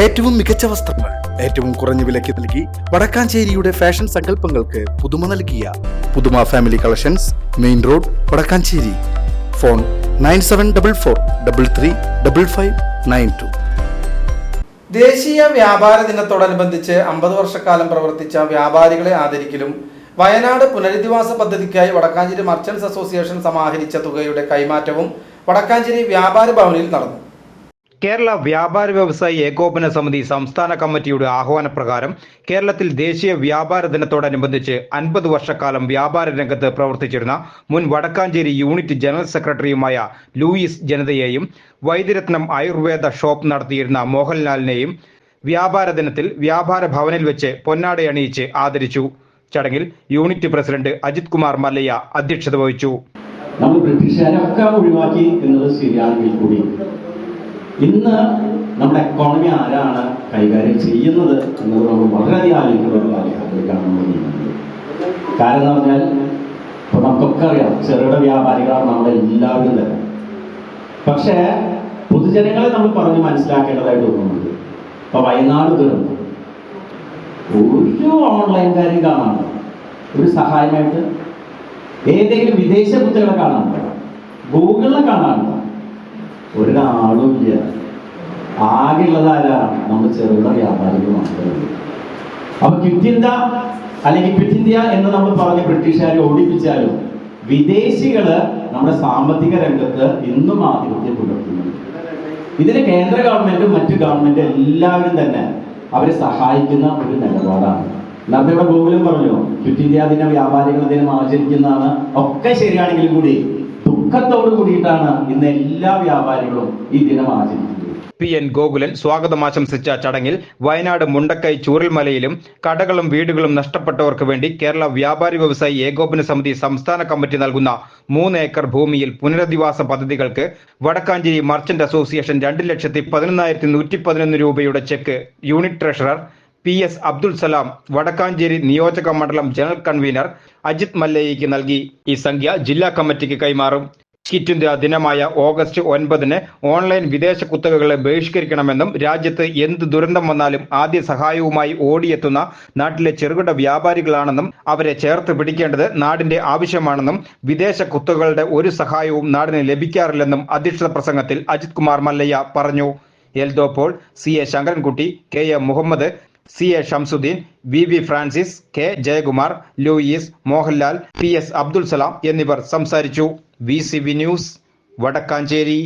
ഏറ്റവും മികച്ച വസ്ത്രങ്ങൾ ഏറ്റവും കുറഞ്ഞ വിലയ്ക്ക് നൽകി വടക്കാഞ്ചേരിയുടെ ഫാഷൻ സങ്കല്പങ്ങൾക്ക് പുതുമ നൽകിയ പുതുമ family collections main road Vadakkanchery. Phone nine seven double four double three double five nine two. ദേശീയ വ്യാപാര ദിനത്തോടനുബന്ധിച്ച് അമ്പത് വർഷക്കാലം പ്രവർത്തിച്ച വ്യാപാരികളെ ആദരിക്കലും വയനാട് പുനരധിവാസ പദ്ധതിക്കായി വടക്കാഞ്ചേരി മർച്ചൻസ് അസോസിയേഷൻ സമാഹരിച്ച തുകയുടെ കൈമാറ്റവും വടക്കാഞ്ചേരി വ്യാപാര ഭവനിൽ നടന്നു. കേരള വ്യാപാര വ്യവസായി ഏകോപന സമിതി സംസ്ഥാന കമ്മിറ്റിയുടെ ആഹ്വാനപ്രകാരം കേരളത്തിൽ ദേശീയ വ്യാപാര ദിനത്തോടനുബന്ധിച്ച് അൻപത് വർഷക്കാലം വ്യാപാര രംഗത്ത് പ്രവർത്തിച്ചിരുന്ന മുൻ വടക്കാഞ്ചേരി യൂണിറ്റ് ജനറൽ സെക്രട്ടറിയുമായ ലൂയിസ് ജനതയെയും വൈദ്യരത്നം ആയുർവേദ ഷോപ്പ് നടത്തിയിരുന്ന മോഹൻലാലിനെയും വ്യാപാര ദിനത്തിൽ വ്യാപാര ഭവനിൽ വെച്ച് പൊന്നാടയണിയിച്ച് ആദരിച്ചു. ചടങ്ങിൽ യൂണിറ്റ് പ്രസിഡന്റ് അജിത് കുമാർ മല്ലയ്യ അധ്യക്ഷത വഹിച്ചു. നമ്മൾ ബ്രിട്ടീഷുകാരൊക്കെ ഒഴിവാക്കി എന്നത് ശരിയാണെങ്കിൽ കൂടി ഇന്ന് നമ്മുടെ എക്കോണമി ആരാണ് കൈകാര്യം ചെയ്യുന്നത് എന്നത് നമ്മൾ വളരെയധികം ആലോചിക്കുന്ന ഒരു കാലഘട്ടത്തിലേക്കാണ് നമ്മൾ നീങ്ങുന്നത്. കാരണം എന്ന് പറഞ്ഞാൽ ഇപ്പൊ നമുക്കൊക്കെ അറിയാം ചെറുകിട വ്യാപാരികളാണ് നമ്മുടെ എല്ലാവരും തന്നെ. പക്ഷേ പൊതുജനങ്ങളെ നമ്മൾ പറഞ്ഞ് മനസ്സിലാക്കേണ്ടതായിട്ട് തോന്നുന്നുണ്ട് ഇപ്പൊ വയനാട് ദുരന്തം. ഒരു ഓൺലൈൻ കാര്യം കാണാനുണ്ടോ ഒരു സഹായമായിട്ട് ഏതെങ്കിലും വിദേശ കുട്ടികളെ കാണാനുണ്ടോ ഗൂഗിളിനെ കാണാനുണ്ടോ ഒരാളും ഇല്ല ആകെയുള്ളത് ആരാ നമ്മൾ ചെറുകിട വ്യാപാരികൾ മാത്രമേ അപ്പൊ ക്വിറ്റ് ഇന്ത്യ അല്ലെങ്കിൽ ക്വിറ്റ് ഇന്ത്യ എന്ന് നമ്മൾ പറഞ്ഞ് ബ്രിട്ടീഷുകാരെ ഓടിപ്പിച്ചാലും വിദേശികൾ നമ്മുടെ സാമ്പത്തിക രംഗത്ത് ഇന്നും ആധിപത്യം പുലർത്തുന്നുണ്ട്. ഇതിന് കേന്ദ്ര ഗവൺമെന്റും മറ്റു ഗവൺമെന്റും എല്ലാവരും തന്നെ അവരെ സഹായിക്കുന്ന ഒരു നിലപാടാണ്. നമ്മുടെ ഗോകുലം പറഞ്ഞു ക്വിറ്റ് ഇന്ത്യ ദിന വ്യാപാരികൾ ദിനം ആചരിക്കുന്നതാണ് ഒക്കെ ശരിയാണെങ്കിലും കൂടി ദുഃഖത്തോട് കൂടിയിട്ടാണ് ഇന്ന് എല്ലാ വ്യാപാരികളും ഈ ദിനം ആചരിക്കുന്നത്. പി എൻ ഗോകുലൻ സ്വാഗതം ആശംസിച്ച ചടങ്ങിൽ വയനാട് മുണ്ടക്കൈ ചൂരൽമലയിലും കടകളും വീടുകളും നഷ്ടപ്പെട്ടവർക്ക് വേണ്ടി കേരള വ്യാപാരി വ്യവസായി ഏകോപന സമിതി സംസ്ഥാന കമ്മിറ്റി നൽകുന്ന മൂന്ന് ഏക്കർ ഭൂമിയിൽ പുനരധിവാസ പദ്ധതികൾക്ക് വടക്കാഞ്ചേരി മർച്ചന്റ് അസോസിയേഷൻ രണ്ട് ലക്ഷത്തി പതിനൊന്നായിരത്തി നൂറ്റി പതിനൊന്ന് രൂപയുടെ cheque unit treasurer P S Abdul Salam Vadakkanchery നിയോജക മണ്ഡലം ജനറൽ കൺവീനർ അജിത് മല്ലയ്യയ്ക്ക് നൽകി. ഈ സംഖ്യ ജില്ലാ കമ്മിറ്റിക്ക് കൈമാറും. കിറ്റ് ഇന്ത്യ ദിനമായ ഓഗസ്റ്റ് ഒൻപതിന് ഓൺലൈൻ വിദേശ കുത്തകകളെ ബഹിഷ്കരിക്കണമെന്നും രാജ്യത്ത് എന്ത് ദുരന്തം വന്നാലും ആദ്യ സഹായവുമായി ഓടിയെത്തുന്ന നാട്ടിലെ ചെറുകിട വ്യാപാരികളാണെന്നും അവരെ ചേർത്ത് പിടിക്കേണ്ടത് നാടിന്റെ ആവശ്യമാണെന്നും വിദേശ കുത്തകകളുടെ ഒരു സഹായവും നാടിന് ലഭിക്കാറില്ലെന്നും അധ്യക്ഷത പ്രസംഗത്തിൽ അജിത് കുമാർ മല്ലയ്യ പറഞ്ഞു. Eldho Paul C A Sankarankutty K A Muhammad C A Shamsuddin V V Francis K Jayakumar Louis Mohanlal P S Abdul Salam എന്നിവർ സംസാരിച്ചു. V C V news Vadakkanchery.